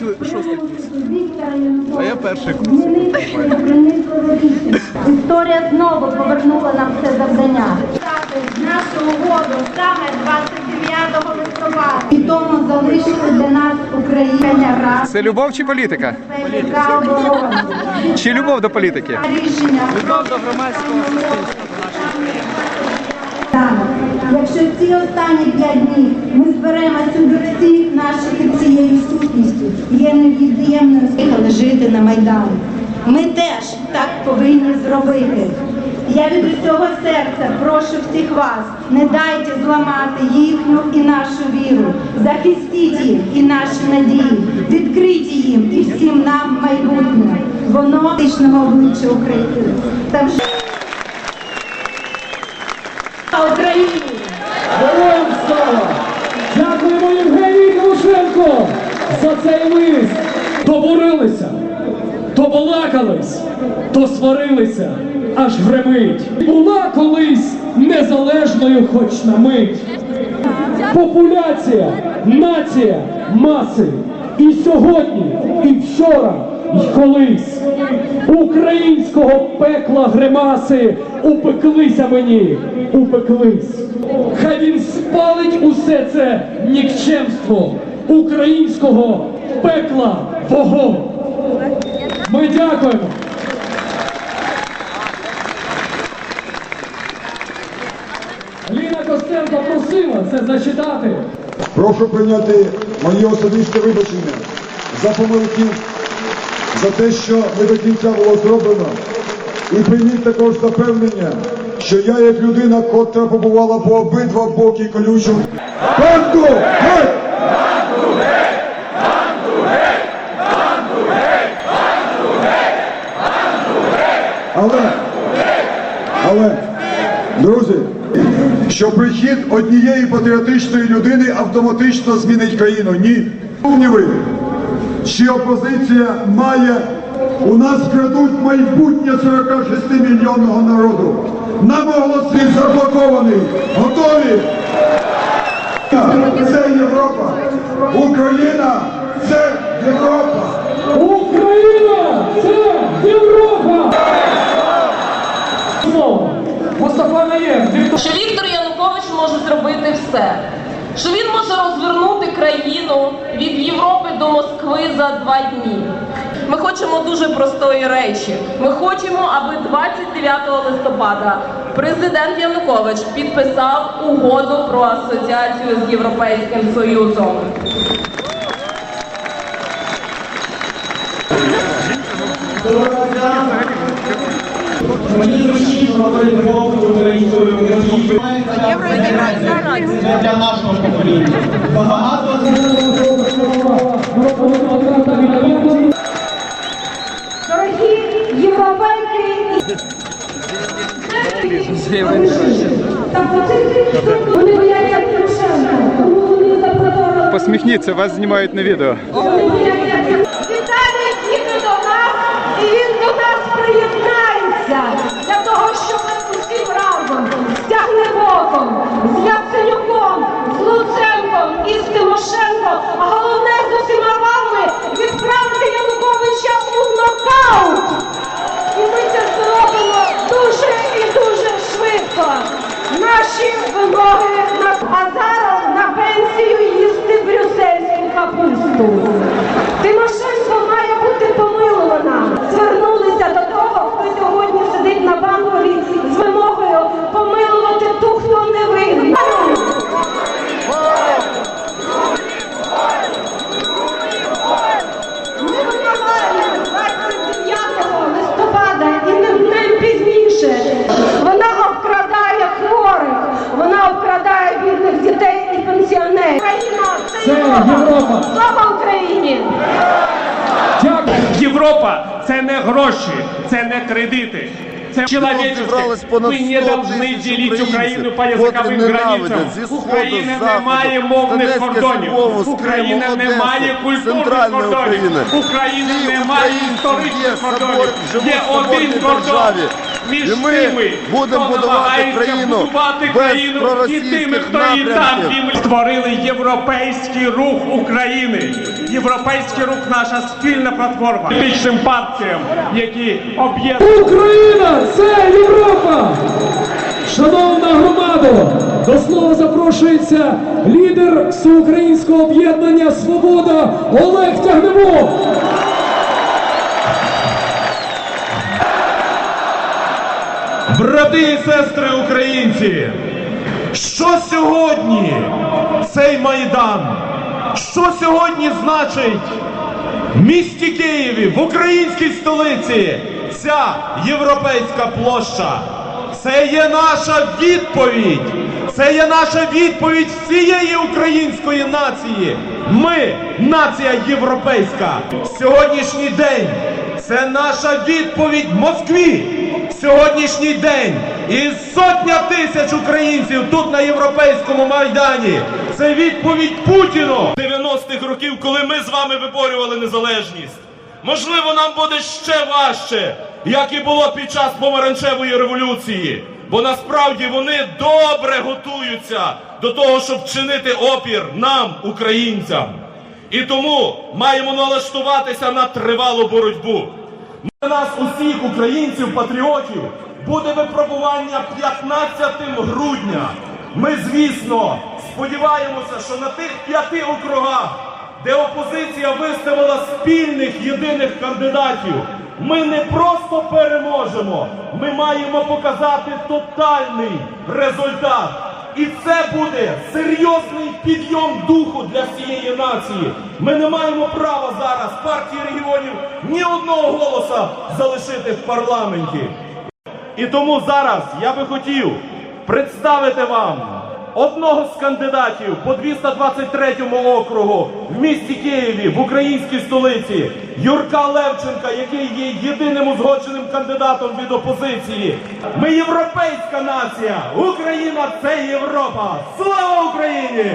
закінчили шостий курс. А я перший курс. Історія знову повернула нам це завдання. Нашу угоду саме 29 листопада. І тому залишили для нас Україна раз. Це любов чи політика? Оборона. Чи любов до політики? Рішення. Любов до громадського суспільства. Якщо ці останні п'ять днів ми зберемося на Майдані. Ми теж так повинні зробити. Я від усього серця прошу всіх вас, не дайте зламати їхню і нашу віру. Захистіть їх і наші надії, відкрийте їм і всім нам майбутнє. Воно фактичного обличчя України. Та вже Україні! Героям слава! Дякуємо Євгенію Тимошенко за цей лист. То то то сварилися, аж гремить. Була колись незалежною хоч на мить. Популяція, нація, маси. І сьогодні, і вчора, і колись. Українського пекла гримаси упеклися мені, упеклись. Хай він спалить усе це нікчемство українського пекла вогонь. Ми дякуємо. Ліна Костенко просила це зачитати. Прошу прийняти моє особисте вибачення за помилки, за те, що не до кінця було зроблено. І прийміть також запевнення, що я як людина, котра побувала по обидва боки колючого. Банду! Геть! Але, але, друзі, що прихід однієї патріотичної людини автоматично змінить країну. Ні. Сумніви, чи опозиція має, у нас крадуть майбутнє 46 мільйонного народу. Нам оголосив заблокований. Готові? Це Європа. Україна це Європа. Україна це Європа! Знову. Мустафа Наєм, Віктор що Віктор Янукович може зробити все, що він може розвернути країну від Європи до Москви за два дні. Ми хочемо дуже простої речі. Ми хочемо, аби 29 листопада президент Янукович підписав угоду про асоціацію з Європейським Союзом. Мені зручніше Це для нашого покоління. Багато Дорогі європейці! Вони бояться. Посміхніться, вас знімають на відео. Це Європа. Слава Україні! Дякую. Європа це не гроші, це не кредити. Це зібралось человеческое. не 100 должны тисяч делить Україну по язиковим границям. Україна не має мовних кордонів. Україна не має культурних кордонів. Україна не має історичних кордонів. Є один кордон між І ми тими, будемо хто будувати країну будувати без країну і проросійських тими, хто її там напрямків. Створили європейський рух України. європейський рух наша спільна платформа політичним партіям, які об'єднують. Україна це Європа! Шановна громада, до слова запрошується лідер всеукраїнського об'єднання Свобода Олег Тягнебок. Брати і сестри українці, що сьогодні цей майдан? Що сьогодні значить в місті Києві, в українській столиці, ця європейська площа? Це є наша відповідь. Це є наша відповідь всієї української нації. Ми нація європейська. Сьогоднішній день це наша відповідь Москві. Сьогоднішній день і сотня тисяч українців тут на європейському майдані. Це відповідь Путіну 90-х років, коли ми з вами виборювали незалежність. Можливо, нам буде ще важче, як і було під час помаранчевої революції. Бо насправді вони добре готуються до того, щоб чинити опір нам, українцям. І тому маємо налаштуватися на тривалу боротьбу. Для нас усіх українців, патріотів, буде випробування 15 грудня. Ми, звісно, сподіваємося, що на тих п'яти округах, де опозиція виставила спільних єдиних кандидатів, ми не просто переможемо, ми маємо показати тотальний результат. І це буде серйозний підйом духу для всієї нації. Ми не маємо права зараз партії регіонів ні одного голоса залишити в парламенті. І тому зараз я би хотів представити вам одного з кандидатів по 223 округу в місті Києві, в українській столиці, Юрка Левченка, який є єдиним узгодженим кандидатом від опозиції. Ми європейська нація. Україна це Європа. Слава Україні!